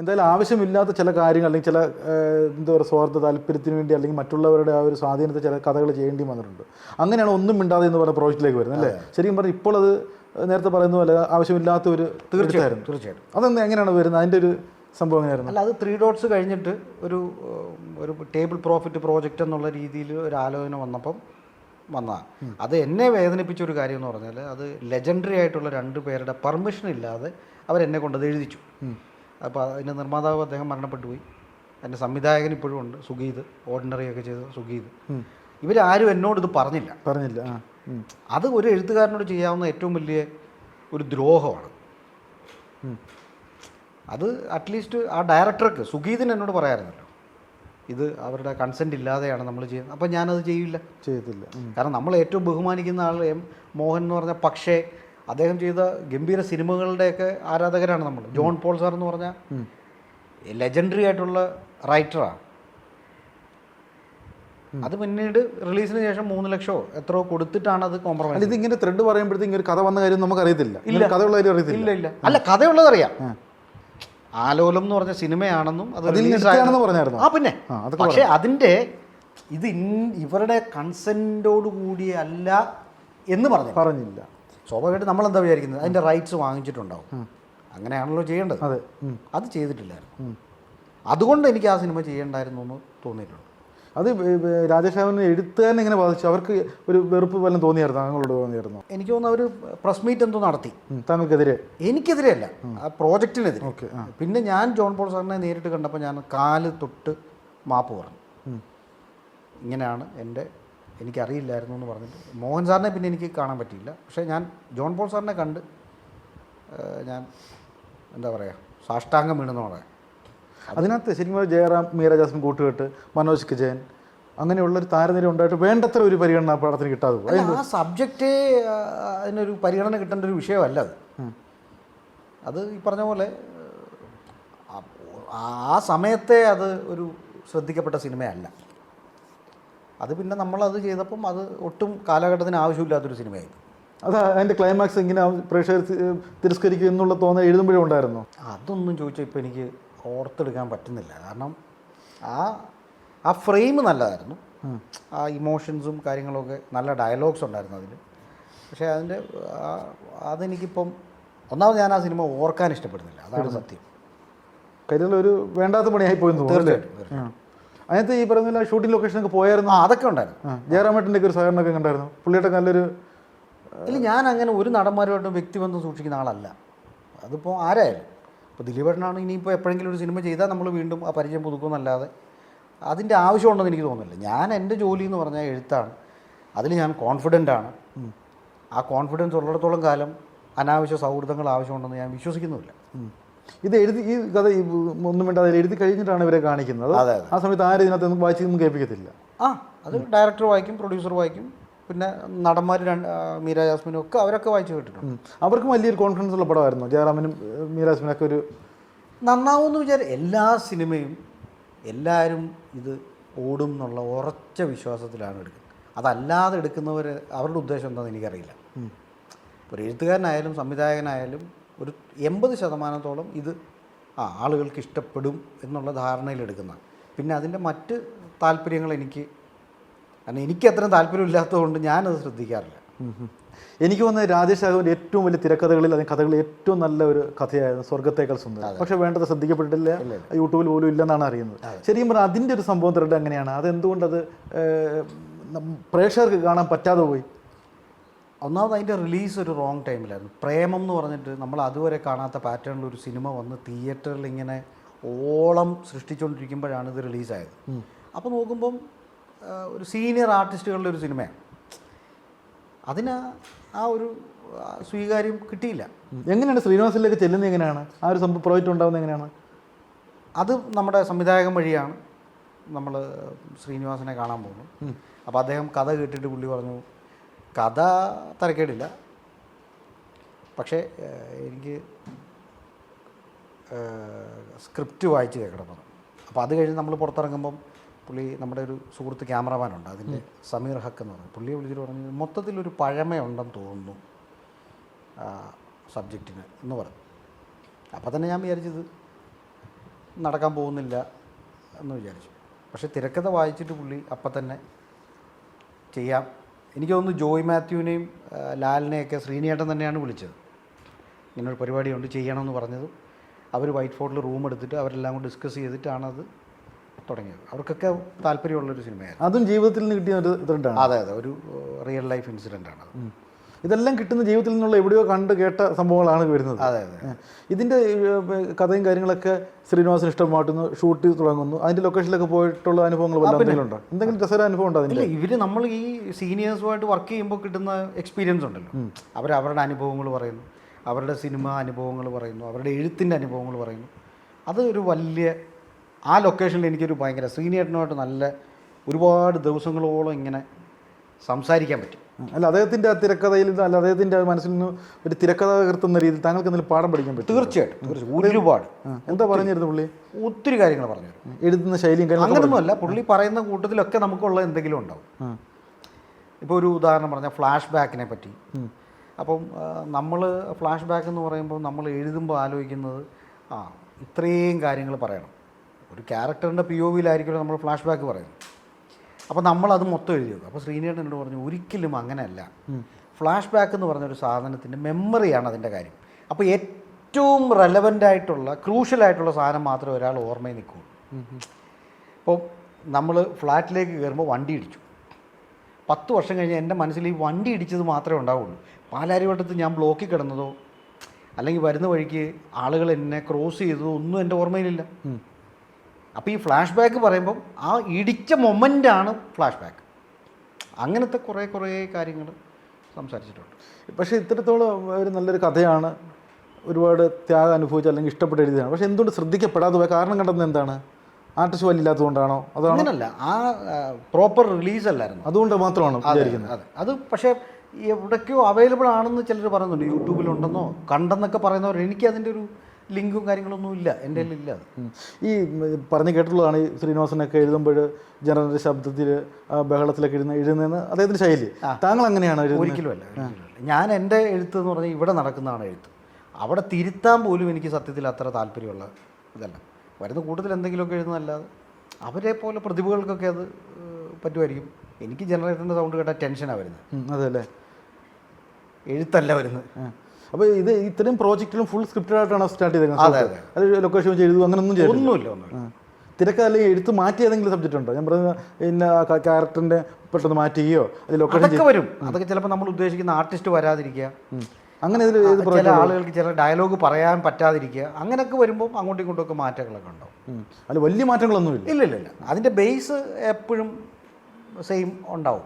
എന്തായാലും ആവശ്യമില്ലാത്ത ചില കാര്യങ്ങൾ അല്ലെങ്കിൽ ചില എന്താ പറയുക സ്വാർത്ഥ താല്പര്യത്തിന് വേണ്ടി അല്ലെങ്കിൽ മറ്റുള്ളവരുടെ ആ ഒരു സ്വാധീനത്തെ ചില കഥകൾ ചെയ്യേണ്ടി വന്നിട്ടുണ്ട്. അങ്ങനെയാണ് ഒന്നും മിണ്ടാതെ എന്ന് പറഞ്ഞ പ്രോജക്റ്റിലേക്ക് വരുന്നത് അല്ലേ? ശരിക്കും പറഞ്ഞാൽ ഇപ്പോൾ അത് നേരത്തെ പറയുന്ന പോലെ ആവശ്യമില്ലാത്ത ഒരു തീർച്ചയായിരുന്നു തീർച്ചയായിട്ടും. അതെന്ന് എങ്ങനെയാണ് വരുന്നത്? അതിന്റെ ഒരു സംഭവം എങ്ങനെയായിരുന്നു? അല്ല അത് ത്രീ ഡോട്ട്സ് കഴിഞ്ഞിട്ട് ഒരു ഒരു ടേബിൾ പ്രോഫിറ്റ് പ്രോജക്റ്റ് എന്നുള്ള രീതിയിൽ ഒരു ആലോചന വന്നപ്പം വന്നതാണ്. അത് എന്നെ വേദനിപ്പിച്ച ഒരു കാര്യം എന്ന് പറഞ്ഞാൽ അത് ലെജൻഡറി ആയിട്ടുള്ള രണ്ട് പേരുടെ പെർമിഷൻ ഇല്ലാതെ അവരെന്നെ കൊണ്ടത് എഴുതിച്ചു. അപ്പോൾ അതിന്റെ നിർമ്മാതാവ് അദ്ദേഹം മരണപ്പെട്ടു പോയി. അതിന്റെ സംവിധായകൻ ഇപ്പോഴും ഉണ്ട് സുഗീത്. ഓർഡിനറി ഒക്കെ ചെയ്ത സുഗീത്. ഇവരാരും എന്നോട് ഇത് പറഞ്ഞില്ല. പറഞ്ഞില്ല അത് ഒരു എഴുത്തുകാരനോട് ചെയ്യാവുന്ന ഏറ്റവും വലിയ ഒരു ദ്രോഹമാണ്. അത് അറ്റ്ലീസ്റ്റ് ആ ഡയറക്ടർക്ക് സുഗീതിന് എന്നോട് പറയാറുണ്ടല്ലോ. ഇത് അവരുടെ കൺസെന്റ് ഇല്ലാതെയാണ് നമ്മൾ ചെയ്യുന്നത്. അപ്പം ഞാനത് ചെയ്യില്ല. ചെയ്യത്തില്ല. കാരണം നമ്മൾ ഏറ്റവും ബഹുമാനിക്കുന്ന ആൾ എം മോഹൻ എന്ന് പറഞ്ഞ പക്ഷേ അദ്ദേഹം ചെയ്ത ഗംഭീര സിനിമകളുടെയൊക്കെ ആരാധകരാണ് നമ്മൾ. ജോൺ പോൾ സാർ എന്ന് പറഞ്ഞാൽ ലെജൻഡറി ആയിട്ടുള്ള റൈറ്ററാണ് അത് പിന്നീട് റിലീസിന് ശേഷം മൂന്ന് ലക്ഷമോ എത്രയോ കൊടുത്തിട്ടാണ് അത് കോംപ്രമൈസ് ഇത് ഇതിങ്ങനെ ത്രെഡ് പറയുമ്പോഴത്തേക്കും ഒരു കഥ വന്ന കാര്യം നമുക്ക് അറിയത്തില്ല ഇല്ല. കഥയുള്ള കാര്യം അറിയത്തില്ല. ഇല്ല ഇല്ല. അല്ല കഥയുള്ളതറിയാം. ആലോലം എന്ന് പറഞ്ഞ സിനിമയാണെന്നും അത് പറഞ്ഞായിരുന്നു? ആ പിന്നെ. പക്ഷെ അതിന്റെ പക്ഷേ അതിന്റെ ഇത് ഇവരുടെ കൺസെന്റോട് കൂടിയല്ല എന്ന് പറഞ്ഞു പറഞ്ഞില്ല. സ്വാഭാവികമായിട്ട് നമ്മൾ എന്താ വിചാരിക്കുന്നത്? അതിന്റെ റൈറ്റ്സ് വാങ്ങിച്ചിട്ടുണ്ടാവും. അങ്ങനെയാണല്ലോ ചെയ്യേണ്ടത്. അതെ. അത് ചെയ്തിട്ടില്ലായിരുന്നു. അതുകൊണ്ട് എനിക്ക് ആ സിനിമ ചെയ്യേണ്ടായിരുന്നു എന്ന് തോന്നിയിട്ടുണ്ട്. അത് രാജേഷ് രാമൻ എഴുത്തുകാരനെ എങ്ങനെ ബാധിച്ചു. അവർക്ക് ഒരു വെറുപ്പ് വല്ലതും തോന്നിയായിരുന്നു? താങ്കളോട് തോന്നിയായിരുന്നു? എനിക്ക് തോന്നുന്നു അവർ പ്രസ് മീറ്റ് എന്തോ നടത്തി. താങ്കൾക്കെതിരെ? എനിക്കെതിരെയല്ല. ആ പ്രോജക്റ്റിനെതിരെ ഓക്കെ പിന്നെ ഞാൻ ജോൺ പോൾ സാറിനെ നേരിട്ട് കണ്ടപ്പോൾ ഞാൻ കാൽ തൊട്ട് മാപ്പ് പറഞ്ഞു. ഇങ്ങനെയാണ് എന്റെ എനിക്കറിയില്ലായിരുന്നു എന്ന് പറഞ്ഞിട്ട് മോഹൻ സാറിനെ പിന്നെ എനിക്ക് കാണാൻ പറ്റിയില്ല. പക്ഷേ ഞാൻ ജോൺ പോൾ സാറിനെ കണ്ട് ഞാൻ എന്താ പറയുക സാഷ്ടാംഗം വീണെന്ന് പറയാം. അതിനകത്ത് ശരിക്കും ജയറാം മീര ജാസ്മിൻ കൂട്ടുകെട്ട് മനോജ് കിജയൻ അങ്ങനെയുള്ള ഒരു താരനിര ഉണ്ടായിട്ട് വേണ്ടത്ര ഒരു പരിഗണന ആ പടത്തിന് കിട്ടാതെ പോയി. ആ സബ്ജക്റ്റ് അതിനൊരു പരിഗണന കിട്ടേണ്ട ഒരു വിഷയമല്ല അത്. അത് ഈ പറഞ്ഞ പോലെ ആ സമയത്തെ അത് ഒരു ശ്രദ്ധിക്കപ്പെട്ട സിനിമയല്ല. അത് പിന്നെ നമ്മളത് ചെയ്തപ്പം അത് ഒട്ടും കാലഘട്ടത്തിന് ആവശ്യമില്ലാത്തൊരു സിനിമയായി അത് അതിന്റെ ക്ലൈമാക്സ് ഇങ്ങനെ പ്രേക്ഷകർ തിരസ്കരിക്കും എന്നുള്ള തോന്നൽ എഴുതുമ്പോഴേ ഉണ്ടായിരുന്നു? അതൊന്നും ചോദിച്ചാൽ ഇപ്പോൾ എനിക്ക് ഓർത്തെടുക്കാൻ പറ്റുന്നില്ല. കാരണം ആ ആ ഫ്രെയിം നല്ലതായിരുന്നു. ആ ഇമോഷൻസും കാര്യങ്ങളൊക്കെ നല്ല ഡയലോഗ്സ് ഉണ്ടായിരുന്നു അതിൽ പക്ഷേ അതിന്റെ ആ- അതെനിക്കിപ്പം ഒന്നാമത് ഞാൻ ആ സിനിമ ഓർക്കാൻ ഇഷ്ടപ്പെടുന്നില്ല. അതാണ് സത്യം. കരുതലൊരു വേണ്ടാത്ത പണിയായി പോയെന്ന് തോന്നുന്നു? തീർച്ചയായിട്ടും. അതിനകത്ത് ഈ പറഞ്ഞ ഷൂട്ടിംഗ് ലൊക്കേഷനൊക്കെ പോയായിരുന്നു. ആ അതൊക്കെ ഉണ്ടായിരുന്നു. ജയറാമേട്ടിന്റെ ഒക്കെ ഒരു സഹകരണമൊക്കെ കണ്ടായിരുന്നു. പുള്ളിയുടെ നല്ലൊരു ഇല്ല ഞാൻ അങ്ങനെ ഒരു നടന്മാരുമായിട്ടും വ്യക്തിബന്ധം സൂക്ഷിക്കുന്ന ആളല്ല. അതിപ്പോൾ ആരായാലും. ഇപ്പോൾ ദിലീപേട്ടനാണ് ഇനിയിപ്പോൾ എപ്പോഴെങ്കിലും ഒരു സിനിമ ചെയ്താൽ നമ്മൾ വീണ്ടും ആ പരിചയം പുതുക്കുമെന്നല്ലാതെ അതിന്റെ ആവശ്യമുണ്ടെന്ന് എനിക്ക് തോന്നുന്നില്ല. ഞാൻ എന്റെ ജോലി എന്ന് പറഞ്ഞാൽ എഴുത്താണ്. അതിൽ ഞാൻ കോൺഫിഡന്റ് ആണ്. ആ കോൺഫിഡൻസ് ഉള്ളിടത്തോളം കാലം അനാവശ്യ സൗഹൃദങ്ങൾ ആവശ്യമുണ്ടെന്ന് ഞാൻ വിശ്വസിക്കുന്നുമില്ല. ഇത് എഴുതി ഈ കഥ ഈ ഒന്നും വേണ്ട അതിൽ എഴുതി കഴിഞ്ഞിട്ടാണ് ഇവരെ കാണിക്കുന്നത്. അതെ. ആ സമയത്ത് ആരും ഇതിനകത്ത് ഒന്നും വായിച്ചൊന്നും കേൾപ്പിക്കത്തില്ല. ആ അത് ഡയറക്ടർ വായിക്കും പ്രൊഡ്യൂസർ വായിക്കും പിന്നെ നടന്മാർ രണ്ട് മീര ജാസ്മിനും ഒക്കെ അവരൊക്കെ വായിച്ചു കേട്ടിട്ടുണ്ട്. അവർക്കും വലിയൊരു കോൺഫിഡൻസ് ഉള്ള പടമായിരുന്നു. ജയറാമിനും മീര ജാസ്മിനൊക്കെ ഒക്കെ ഒരു നന്നാവുമെന്ന് വിചാരം എല്ലാ സിനിമയും എല്ലാവരും ഇത് ഓടും എന്നുള്ള ഉറച്ച വിശ്വാസത്തിലാണ് എടുക്കുന്നത്. അതല്ലാതെ എടുക്കുന്നവർ അവരുടെ ഉദ്ദേശം എന്താണെന്ന് എനിക്കറിയില്ല. ഒരു എഴുത്തുകാരനായാലും സംവിധായകനായാലും ഒരു എൺപത് ശതമാനത്തോളം ഇത് ആ ആളുകൾക്ക് ഇഷ്ടപ്പെടും എന്നുള്ള ധാരണയിലെടുക്കുന്ന പിന്നെ അതിന്റെ മറ്റ് താല്പര്യങ്ങൾ എനിക്ക് കാരണം എനിക്ക് അത്രയും താല്പര്യമില്ലാത്തതുകൊണ്ട് ഞാനത് ശ്രദ്ധിക്കാറില്ല. എനിക്ക് തോന്നുന്നത് രാജേഷ് രാഘവന്റെ ഏറ്റവും വലിയ തിരക്കഥകളിൽ അല്ലെങ്കിൽ കഥകളിൽ ഏറ്റവും നല്ല ഒരു കഥയായിരുന്നു സ്വർഗത്തേക്കാൾ സുന്ദരം. പക്ഷെ വേണ്ടത് ശ്രദ്ധിക്കപ്പെട്ടിട്ടില്ല. യൂട്യൂബിൽ പോലും ഇല്ലെന്നാണ് അറിയുന്നത്. ശരിക്കും പറഞ്ഞാൽ അതിന്റെ ഒരു സംഭവം തരട്ടെ എങ്ങനെയാണ് അതെന്തുകൊണ്ടത് പ്രേക്ഷകർക്ക് കാണാൻ പറ്റാതെ പോയി. ഒന്നാമത് അതിന്റെ റിലീസ് ഒരു റോങ് ടൈമിലായിരുന്നു പ്രേമം എന്ന് പറഞ്ഞിട്ട് നമ്മൾ അതുവരെ കാണാത്ത പാറ്റേണിൽ ഒരു സിനിമ വന്ന് തിയേറ്ററിൽ ഇങ്ങനെ ഓളം സൃഷ്ടിച്ചുകൊണ്ടിരിക്കുമ്പോഴാണ് ഇത് റിലീസായത് അപ്പോൾ നോക്കുമ്പം ഒരു സീനിയർ ആർട്ടിസ്റ്റുകളുടെ ഒരു സിനിമയാണ് അതിന് ആ ഒരു സ്വീകാര്യം കിട്ടിയില്ല. എങ്ങനെയാണ് ശ്രീനിവാസിലേക്ക് ചെല്ലുന്നത് എങ്ങനെയാണ്? ആ ഒരു സംഭവം പ്രോജക്റ്റ് ഉണ്ടാകുന്നത് എങ്ങനെയാണ്? അത് നമ്മുടെ സംവിധായകൻ വഴിയാണ് നമ്മൾ ശ്രീനിവാസനെ കാണാൻ പോകുന്നത്. അപ്പോൾ അദ്ദേഹം കഥ കേട്ടിട്ട് പുള്ളി പറഞ്ഞു കഥ തരക്കേടില്ല. പക്ഷേ എനിക്ക് സ്ക്രിപ്റ്റ് വായിച്ച് കേൾക്കണം അപ്പോൾ അത് കഴിഞ്ഞ് നമ്മൾ പുറത്തിറങ്ങുമ്പം പുള്ളി നമ്മുടെ ഒരു സുഹൃത്ത് ക്യാമറമാനുണ്ട് അതിന്റെ സമീർ ഹക്ക് എന്ന് പറഞ്ഞു പുള്ളിയെ വിളിച്ചിട്ട് പറഞ്ഞു മൊത്തത്തിലൊരു പഴമയുണ്ടെന്ന് തോന്നുന്നു സബ്ജക്റ്റിന് എന്ന് പറഞ്ഞു. അപ്പോൾ തന്നെ ഞാൻ വിചാരിച്ചത് നടക്കാൻ പോകുന്നില്ല എന്ന് വിചാരിച്ചു. പക്ഷേ തിരക്കഥ വായിച്ചിട്ട് പുള്ളി അപ്പം തന്നെ ചെയ്യാം. എനിക്ക് തോന്നുന്നു ജോയ് മാത്യുവിനെയും ലാലിനെയൊക്കെ ശ്രീനിയേട്ടൻ തന്നെയാണ് വിളിച്ചത്. ഇങ്ങനൊരു പരിപാടിയുണ്ട് ചെയ്യണമെന്ന് പറഞ്ഞത്. അവർ വൈറ്റ് ഫോർട്ടിൽ റൂം എടുത്തിട്ട് അവരെല്ലാം കൂടി ഡിസ്കസ് ചെയ്തിട്ടാണ് അത് തുടങ്ങിയത്. അവർക്കൊക്കെ താല്പര്യമുള്ളൊരു സിനിമയായിരുന്നു. അതും ജീവിതത്തിൽ നിന്ന് കിട്ടിയ ഒരു ഇതുണ്ടാണ് അതെ അതെ. ഒരു റിയൽ ലൈഫ് ഇൻസിഡന്റ് ആണ് അത്. ഇതെല്ലാം കിട്ടുന്ന ജീവിതത്തിൽ നിന്നുള്ള എവിടെയോ കണ്ട് കേട്ട സംഭവങ്ങളാണ് വരുന്നത്. അതെ ഇതിന്റെ കഥയും കാര്യങ്ങളൊക്കെ ശ്രീനിവാസൻ ഇഷ്ടമാട്ടുന്നു ഷൂട്ട് ചെയ്ത് തുടങ്ങുന്നു. അതിന്റെ ലൊക്കേഷനിലൊക്കെ പോയിട്ടുള്ള അനുഭവങ്ങൾ വല്ലതും എന്തെങ്കിലും ഉണ്ടോ? എന്തെങ്കിലും രസകര അനുഭവം ഉണ്ടോ അതിൽ ഇവർ നമ്മൾ ഈ സീനിയേഴ്സുമായിട്ട് വർക്ക് ചെയ്യുമ്പോൾ കിട്ടുന്ന എക്സ്പീരിയൻസ് ഉണ്ടല്ലോ. അവർ അവരുടെ അനുഭവങ്ങൾ പറയുന്നു. അവരുടെ സിനിമ അനുഭവങ്ങൾ പറയുന്നു. അവരുടെ എഴുത്തിന്റെ അനുഭവങ്ങൾ പറയുന്നു. അത് ഒരു വലിയ ആ ലൊക്കേഷനിൽ എനിക്കൊരു ഭയങ്കര ശ്രീനിയേട്ടനുമായിട്ട് നല്ല ഒരുപാട് ദിവസങ്ങളോളം ഇങ്ങനെ സംസാരിക്കാൻ പറ്റും. അല്ല അദ്ദേഹത്തിന്റെ ആ തിരക്കഥയിൽ നിന്ന് അല്ല അദ്ദേഹത്തിന്റെ മനസ്സിൽ നിന്ന് ഒരു തിരക്കഥ കീർത്തുന്ന രീതിയിൽ താങ്കൾക്ക് എന്തെങ്കിലും പാഠം പഠിക്കാൻ പറ്റും തീർച്ചയായിട്ടും തീർച്ചയായും ഒരുപാട്. എന്താ പറഞ്ഞിരുന്നു പുള്ളി? ഒത്തിരി കാര്യങ്ങൾ പറഞ്ഞു എഴുതുന്ന ശൈലിയും അങ്ങനെയൊന്നുമല്ല പുള്ളി പറയുന്ന കൂട്ടത്തിലൊക്കെ നമുക്കുള്ള എന്തെങ്കിലും ഉണ്ടാവും. ഇപ്പോൾ ഒരു ഉദാഹരണം പറഞ്ഞാൽ ഫ്ലാഷ് ബാക്കിനെ പറ്റി അപ്പം നമ്മൾ ഫ്ലാഷ് ബാക്ക് എന്ന് പറയുമ്പോൾ നമ്മൾ എഴുതുമ്പോൾ ആലോചിക്കുന്നത് ആ ഇത്രയും കാര്യങ്ങൾ പറയണം. ഒരു ക്യാരക്ടറിന്റെ പി ഒ വിയിലായിരിക്കുമല്ലോ നമ്മൾ ഫ്ലാഷ് ബാക്ക് പറയുന്നത്. അപ്പോൾ നമ്മളത് മൊത്തം എഴുതി വെക്കും. അപ്പോൾ ശ്രീനേട്ടൻ എന്നോട് പറഞ്ഞു ഒരിക്കലും അങ്ങനെയല്ല. ഫ്ലാഷ് ബാക്ക് എന്ന് പറഞ്ഞൊരു സാധനത്തിന്റെ മെമ്മറിയാണ് അതിന്റെ കാര്യം. അപ്പോൾ ഏറ്റവും റെലവന്റ് ആയിട്ടുള്ള ക്രൂഷ്യലായിട്ടുള്ള സാധനം മാത്രമേ ഒരാൾ ഓർമ്മയിൽ നിൽക്കൂ. ഇപ്പോൾ നമ്മൾ ഫ്ലാറ്റിലേക്ക് കയറുമ്പോൾ വണ്ടി ഇടിച്ചു. പത്ത് വർഷം കഴിഞ്ഞ് എന്റെ മനസ്സിൽ ഈ വണ്ടി ഇടിച്ചത് മാത്രമേ ഉണ്ടാവുള്ളൂ. പാലാരിവട്ടത്ത് ഞാൻ ബ്ലോക്കിൽ കിടന്നതോ അല്ലെങ്കിൽ വരുന്ന വഴിക്ക് ആളുകൾ എന്നെ ക്രോസ് ചെയ്തതോ ഒന്നും എന്റെ ഓർമ്മയിലില്ല. അപ്പോൾ ഈ ഫ്ലാഷ് ബാക്ക് പറയുമ്പം ആ ഇടിച്ച മൊമെന്റാണ് ഫ്ലാഷ് ബാക്ക് അങ്ങനത്തെ കുറേ കുറേ കാര്യങ്ങൾ സംസാരിച്ചിട്ടുണ്ട്. പക്ഷേ ഇത്രത്തോളം ഒരു നല്ലൊരു കഥയാണ്. ഒരുപാട് ത്യാഗം അനുഭവിച്ച അല്ലെങ്കിൽ ഇഷ്ടപ്പെട്ട് എഴുതിയാണ് പക്ഷേ എന്തുകൊണ്ട് ശ്രദ്ധിക്കപ്പെടാതെ പോയ കാരണം കണ്ടെന്ന് എന്താണ്? ആർട്ടിസ്റ്റ് വലിയില്ലാത്തതുകൊണ്ടാണോ അതാണ് അങ്ങനല്ല. ആ പ്രോപ്പർ റിലീസ് അല്ലായിരുന്നു. അതുകൊണ്ട് മാത്രമാണ് വിചാരിക്കുന്നത്. അതെ. അത് പക്ഷേ എവിടേക്കോ അവൈലബിൾ ആണെന്ന് ചിലർ പറയുന്നുണ്ട്. യൂട്യൂബിലുണ്ടെന്നോ കണ്ടെന്നൊക്കെ പറയുന്നവർ എനിക്ക് അതിന്റെ ഒരു ലിങ്കും കാര്യങ്ങളൊന്നും ഇല്ല. എന്റെ ഇല്ല ഈ പറഞ്ഞു കേട്ടിട്ടുള്ളതാണ് ഈ ശ്രീനിവാസനൊക്കെ എഴുതുമ്പോൾ ജനറൽ ശബ്ദത്തിൽ ബഹളത്തിലൊക്കെ എഴുതുന്ന എഴുതുന്നതെന്ന് അദ്ദേഹത്തിന്റെ ശൈലി. താങ്കൾ അങ്ങനെയാണ് ഒരിക്കലും ഒരിക്കലുമല്ല ഞാൻ എന്റെ എഴുത്ത് എന്ന് പറഞ്ഞാൽ ഇവിടെ നടക്കുന്നതാണ് എഴുത്ത്. അവിടെ തിരുത്താൻ പോലും എനിക്ക് സത്യത്തിൽ അത്ര താല്പര്യമുള്ള ഇതല്ല. വരുന്ന കൂട്ടത്തിൽ എന്തെങ്കിലുമൊക്കെ എഴുതുന്നതല്ലാതെ അവരെ പോലെ പ്രതിഭകൾക്കൊക്കെ അത് പറ്റുമായിരിക്കും. എനിക്ക് ജനറേറ്ററിന്റെ സൗണ്ട് കേട്ടാൽ ടെൻഷനാണ് വരുന്നത്. അതെല്ലേ? എഴുത്തല്ല വരുന്നത്. അപ്പോൾ ഇത് ഇത്രയും പ്രോജക്റ്റിലും ഫുൾ സ്ക്രിപ്റ്റഡ് ആയിട്ടാണ് സ്റ്റാർട്ട് ചെയ്തേക്കുന്നത്? അത് ലൊക്കേഷൻ വെച്ച് എഴുതുക അങ്ങനൊന്നും ചെയ്തു ഒന്നുമില്ല ഒന്നുമില്ല. തിരക്ക് അല്ലെങ്കിൽ എഴുത്ത് മാറ്റി ഏതെങ്കിലും സബ്ജക്റ്റ് ഉണ്ടോ? ഞാൻ പറഞ്ഞ പിന്നെ ക്യാരക്ടറിന്റെ പെട്ടെന്ന് മാറ്റുകയോ അത് ലൊക്കേഷൻ വരും. അതൊക്കെ ചിലപ്പോൾ നമ്മൾ ഉദ്ദേശിക്കുന്ന ആർട്ടിസ്റ്റ് വരാതിരിക്കുക. അങ്ങനെ ചില ആളുകൾക്ക് ചില ഡയലോഗ് പറയാൻ പറ്റാതിരിക്കുക. അങ്ങനെയൊക്കെ വരുമ്പോൾ അങ്ങോട്ടും ഇങ്ങോട്ടും ഒക്കെ മാറ്റങ്ങളൊക്കെ ഉണ്ടാവും. അതിൽ അല്ല വലിയ മാറ്റങ്ങളൊന്നും ഇല്ല ഇല്ല ഇല്ല അതിന്റെ ബേസ് എപ്പോഴും സെയിം ഉണ്ടാവും.